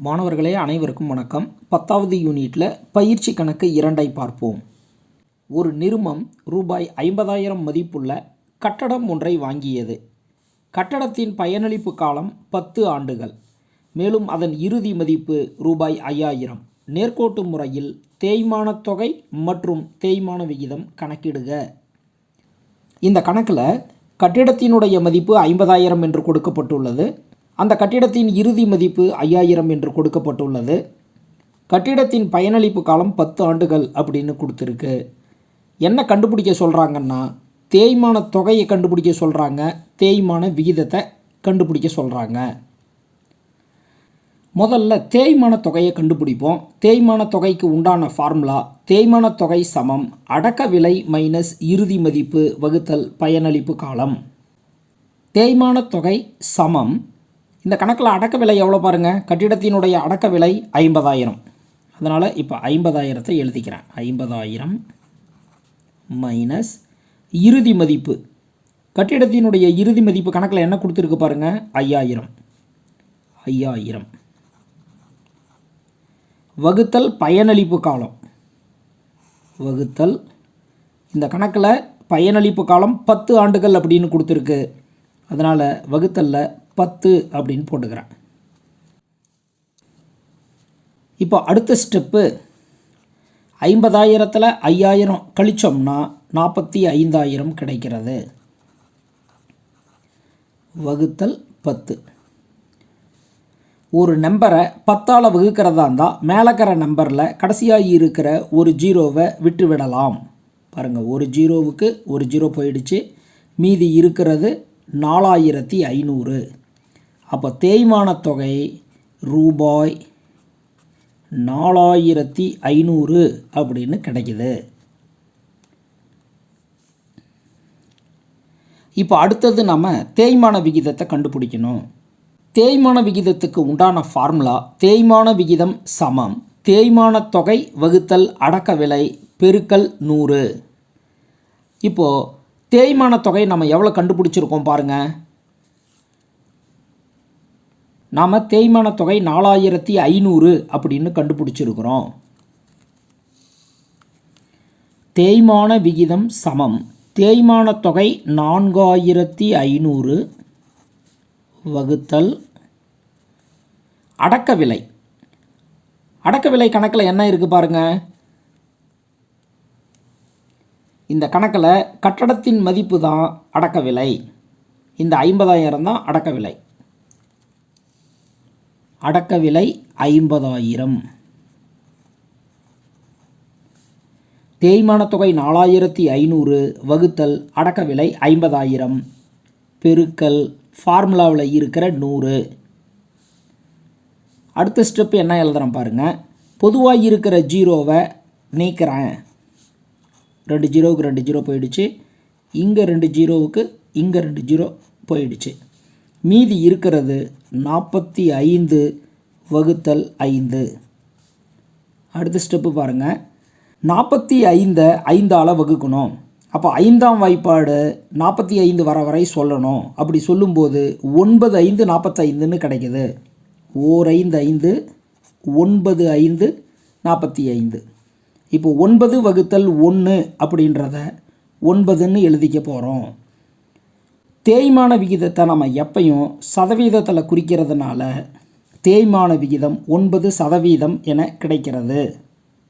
மாணவர்களே அனைவருக்கும் வணக்கம். பத்தாவது யூனிட்டில் பயிற்சி கணக்கு இரண்டை பார்ப்போம். ஒரு நிறுமம் ரூபாய் ஐம்பதாயிரம் மதிப்புள்ள கட்டடம் ஒன்றை வாங்கியது. கட்டடத்தின் பயனளிப்பு காலம் பத்து ஆண்டுகள். மேலும் அதன் இறுதி மதிப்பு ரூபாய் ஐயாயிரம். நேர்கோட்டு முறையில் தேய்மானத் தொகை மற்றும் தேய்மான விகிதம் கணக்கிடுக. இந்த கணக்கில் கட்டிடத்தினுடைய மதிப்பு ஐம்பதாயிரம் என்று கொடுக்கப்பட்டுள்ளது. அந்த கட்டிடத்தின் இறுதி மதிப்பு ஐயாயிரம் என்று கொடுக்கப்பட்டுள்ளது. கட்டிடத்தின் பயனளிப்பு காலம் பத்து ஆண்டுகள் அப்படின்னு கொடுத்துருக்கு. என்ன கண்டுபிடிக்க சொல்கிறாங்கன்னா தேய்மான தொகையை கண்டுபிடிக்க சொல்கிறாங்க தேய்மான விகிதத்தை கண்டுபிடிக்க சொல்கிறாங்க முதல்ல தேய்மான தொகையை கண்டுபிடிப்போம். தேய்மான தொகைக்கு உண்டான ஃபார்முலா தேய்மான தொகை சமம் அடக்க விலை மைனஸ் இறுதி மதிப்பு வகுத்தல் பயனளிப்பு காலம். தேய்மான தொகை சமம் இந்த கணக்கில் அடக்க விலை எவ்வளோ பாருங்கள் கட்டிடத்தினுடைய அடக்க விலை ஐம்பதாயிரம். அதனால் இப்போ ஐம்பதாயிரத்தை எழுதிக்கிறேன். ஐம்பதாயிரம் மைனஸ் இறுதி மதிப்பு. கட்டிடத்தினுடைய இறுதி மதிப்பு கணக்கில் என்ன கொடுத்துருக்கு பாருங்கள் ஐயாயிரம். ஐயாயிரம். வகுத்தல் பயனளிப்பு காலம். வகுத்தல் இந்த கணக்கில் பயனளிப்பு காலம் பத்து ஆண்டுகள் அப்படின்னு கொடுத்துருக்கு. அதனால் வகுத்தலில் பத்து அப்படின்னு போட்டுக்கிறேன். இப்போ அடுத்த ஸ்டெப்பு ஐம்பதாயிரத்தில் ஐயாயிரம் கழிச்சோம்னா நாற்பத்தி ஐந்தாயிரம் கிடைக்கிறது. வகுத்தல் பத்து. ஒரு நம்பரை பத்தால் வகுக்கிறதா இருந்தால் மேலக்கிற நம்பரில் கடைசியாக இருக்கிற ஒரு ஜீரோவை விட்டு விடலாம் பாருங்கள் ஒரு ஜீரோவுக்கு ஒரு ஜீரோ போயிடுச்சு. மீதி இருக்கிறது நாலாயிரத்தி ஐநூறு. அப்போ தேய்மானத் தொகை ரூபாய் நாலாயிரத்தி ஐநூறு அப்படின்னு கிடைக்குது. இப்போ அடுத்தது நம்ம தேய்மான விகிதத்தை கண்டுபிடிக்கணும். தேய்மான விகிதத்துக்கு உண்டான ஃபார்முலா தேய்மான விகிதம் சமம். தேய்மான தொகை வகுத்தல் அடக்க விலை பெருக்கல் நூறு. இப்போது தேய்மான தொகை நம்ம எவ்வளோ கண்டுபிடிச்சிருக்கோம் பாருங்கள் நாம் தேய்மான தொகை நாலாயிரத்தி ஐநூறு அப்படின்னு கண்டுபிடிச்சிருக்கிறோம். தேய்மான விகிதம் சமம். தேய்மான தொகை நான்காயிரத்தி ஐநூறு வகுத்தல் அடக்க விலை. அடக்க விலை கணக்கில் என்ன இருக்குது பாருங்கள் இந்த கணக்கில் கட்டடத்தின் மதிப்பு தான் அடக்க விலை. இந்த ஐம்பதாயிரம் தான் அடக்க விலை. அடக்க விலை ஐம்பதாயிரம். தேய்மான தொகை நாலாயிரத்தி ஐநூறு வகுத்தல் அடக்க விலை ஐம்பதாயிரம். பெருக்கல் ஃபார்முலாவில் இருக்கிற நூறு. அடுத்த ஸ்டெப் என்ன எழுதுகிறோம் பாருங்கள் பொதுவாக இருக்கிற ஜீரோவை நீக்கிறேன். ரெண்டு ஜீரோவுக்கு ரெண்டு ஜீரோ போயிடுச்சு. இங்கே ரெண்டு ஜீரோவுக்கு இங்கே ரெண்டு ஜீரோ போயிடுச்சு. மீதி இருக்கிறது நாற்பத்தி ஐந்து வகுத்தல் ஐந்து. அடுத்த ஸ்டெப்பு பாருங்கள் நாற்பத்தி ஐந்தை ஐந்தால் வகுக்கணும். அப்போ ஐந்தாம் வாய்ப்பாடு நாற்பத்தி ஐந்து வர வரை சொல்லணும். அப்படி சொல்லும்போது ஒன்பது ஐந்து நாற்பத்தைந்துன்னு கிடைக்குது. ஓர் ஐந்து ஐந்து ஒன்பது ஐந்து நாற்பத்தி ஐந்து. இப்போ ஒன்பது வகுத்தல் ஒன்று அப்படின்றத ஒன்பதுன்னு எழுதிக்க போகிறோம் தேய்மான விகிதத்தை நம்ம எப்பையும் சதவீதத்தில் குறிக்கிறதுனால தேய்மான விகிதம் ஒன்பது சதவீதம் என கிடைக்கிறது.